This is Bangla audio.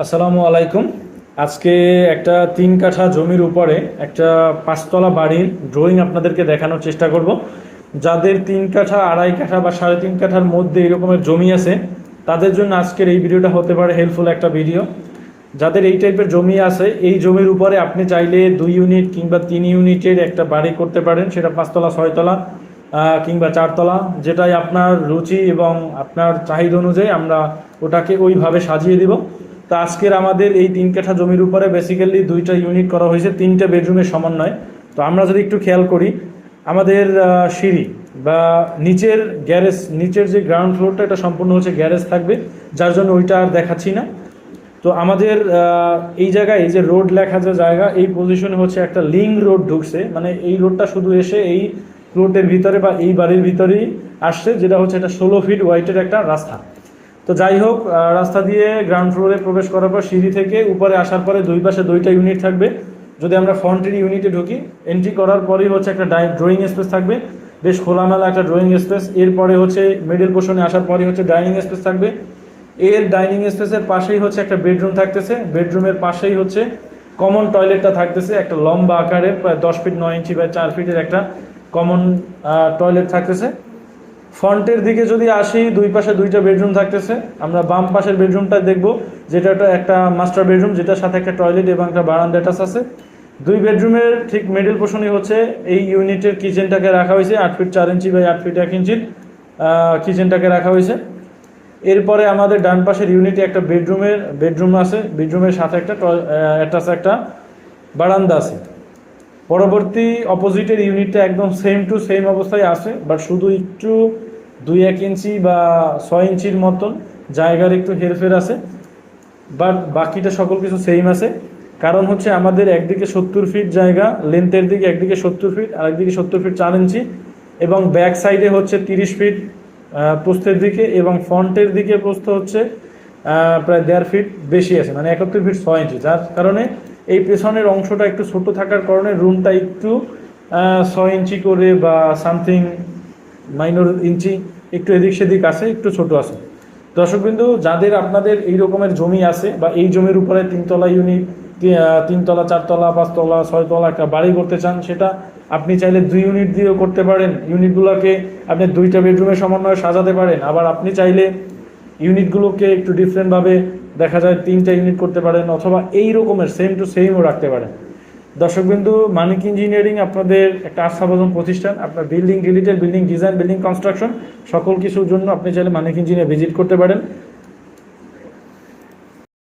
আসসালামু আলাইকুম। আজকে একটা তিন কাঠা জমির উপরে একটা পাঁচতলা বাড়ির ড্রয়িং আপনাদেরকে দেখানোর চেষ্টা করব। যাদের তিন কাঠা, আড়াই কাঠা বা সাড়ে তিন কাঠার মধ্যে এরকমের জমি আছে, তাদের জন্য আজকের এই ভিডিওটা হতে পারে হেল্পফুল একটা ভিডিও যাদের এই টাইপের জমি আছে, এই জমির উপরে আপনি চাইলে দুই ইউনিট কিংবা তিন ইউনিটের একটা বাড়ি করতে পারেন। সেটা পাঁচতলা, ছয়তলা কিংবা চারতলা, যেটাই আপনার রুচি এবং আপনার চাহিদা অনুযায়ী আমরা ওটাকে ওইভাবে সাজিয়ে দিব। তো আজকের আমাদের এই তিন কাঠা জমির উপরে বেসিক্যালি দুইটা ইউনিট করা হয়েছে, তিনটা বেডরুমের সমন্বয়। তো আমরা যদি একটু খেয়াল করি, আমাদের সিঁড়ি বা নিচের গ্যারেজ নিচের যে গ্রাউন্ড ফ্লোরটা এটা সম্পূর্ণ হচ্ছে গ্যারেজ থাকবে, যার জন্য ওইটা আর দেখাচ্ছি না। তো আমাদের এই জায়গায় যে রোড লেখা যে জায়গা, এই পজিশনে হচ্ছে একটা লিং রোড ঢুকছে। মানে এই রোডটা শুধু এসে এই রোডের ভিতরে বা এই বাড়ির ভিতরেই আসছে, যেটা হচ্ছে একটা ষোলো ফিট ওয়াইটের একটা রাস্তা। তো যাই হোক রাস্তা দিয়ে গ্রাউন্ড ফ্লোরে প্রবেশ করার পর সিঁড়ি থেকে উপরে আসার পরে দুই পাশে দুইটা ইউনিট থাকবে। যদি আমরা ফ্রন্টের ইউনিটে ঢুকি এন্ট্রি করার পরেই হচ্ছে একটা ড্রয়িং স্পেস থাকবে। বেশ খোলামেলা একটা ড্রয়িং স্পেস এরপরে হচ্ছে মিডল পোর্শনে আসার পরে হচ্ছে ডাইনিং স্পেস থাকবে। এর ডাইনিং স্পেসের পাশেই হচ্ছে একটা বেডরুম থাকতেছে। বেডরুমের পাশেই হচ্ছে কমন টয়লেটটা থাকতেছে। একটা লম্বা আকারের, প্রায় দশ ফিট নয় ইঞ্চি বা চার ফিটের একটা কমন টয়লেট থাকতেছে। ফ্রন্টের দিকে যদি আসি, দুই পাশে দুইটা বেডরুম থাকতেছে। আমরা বাম পাশের বেডরুমটা দেখব, যেটা একটা- মাস্টার বেডরুম যেটার সাথে একটা টয়লেট এবং একটা বারান্দা অ্যাটাচ আছে। দুই বেডরুমের ঠিক মিডল পোর্শনই হচ্ছে এই ইউনিটের কিচেনটাকে রাখা হয়েছে, আট ফিট চার ইঞ্চি বাই আট ফিট এক ইঞ্চির কিচেনটাকে রাখা হয়েছে। এরপরে আমাদের ডান পাশের ইউনিটে একটা বেডরুমের বেডরুম আছে। বেডরুমের সাথে একটা অ্যাটাচ একটা বারান্দা আছে। পরবর্তী অপোজিটের ইউনিটটা একদম সেম টু সেম অবস্থায় আসে বাট শুধু একটু দুই এক ইঞ্চি বা ছয় ইঞ্চির মতন জায়গার একটু হেরফের আছে বাট বাকিটা সকল কিছু সেম আছে। কারণ হচ্ছে আমাদের একদিকে সত্তর ফিট জায়গা লেন্থের দিকে একদিকে সত্তর ফিট আর একদিকে সত্তর ফিট চার ইঞ্চি, এবং ব্যাক সাইডে হচ্ছে তিরিশ ফিট প্রস্থের দিকে, এবং ফ্রন্টের দিকে প্রস্থ হচ্ছে প্রায় দেড় ফিট বেশি আছে মানে একাত্তর ফিট ছয় ইঞ্চি। যার কারণে এই পেছনের অংশটা একটু ছোট থাকার কারণে রুমটা একটু ছয় ইঞ্চি করে বা সামথিং মাইনর ইঞ্চি, একটু এদিক সেদিক আছে, একটু ছোট আছে। দর্শকবিন্দু, যাদের আপনাদের এই রকমের জমি আছে বা এই জমির উপরে তিনতলা ইউনিট তিনতলা, চারতলা, পাঁচতলা, ছয়তলা একটা বাড়ি করতে চান, সেটা আপনি চাইলে দুই ইউনিট দিয়েও করতে পারেন। ইউনিটগুলোকে আপনি দুইটা বেডরুমের সমন্বয়ে সাজাতে পারেন। আবার আপনি চাইলে ইউনিটগুলোকে একটু ডিফারেন্টভাবে দেখা যায়, তিনটা ইউনিট করতে পারেন, অথবা এই রকমের সেম টু সেমও রাখতে পারেন। দর্শকবিন্দু মানিক ইঞ্জিনিয়ারিং আপনাদের একটা আস্থাভাজন প্রতিষ্ঠান। আপনার building related building design building construction সকল কিছুর জন্য আপনি চাইলে মানিক ইঞ্জিনিয়ার ভিজিট করতে পারেন।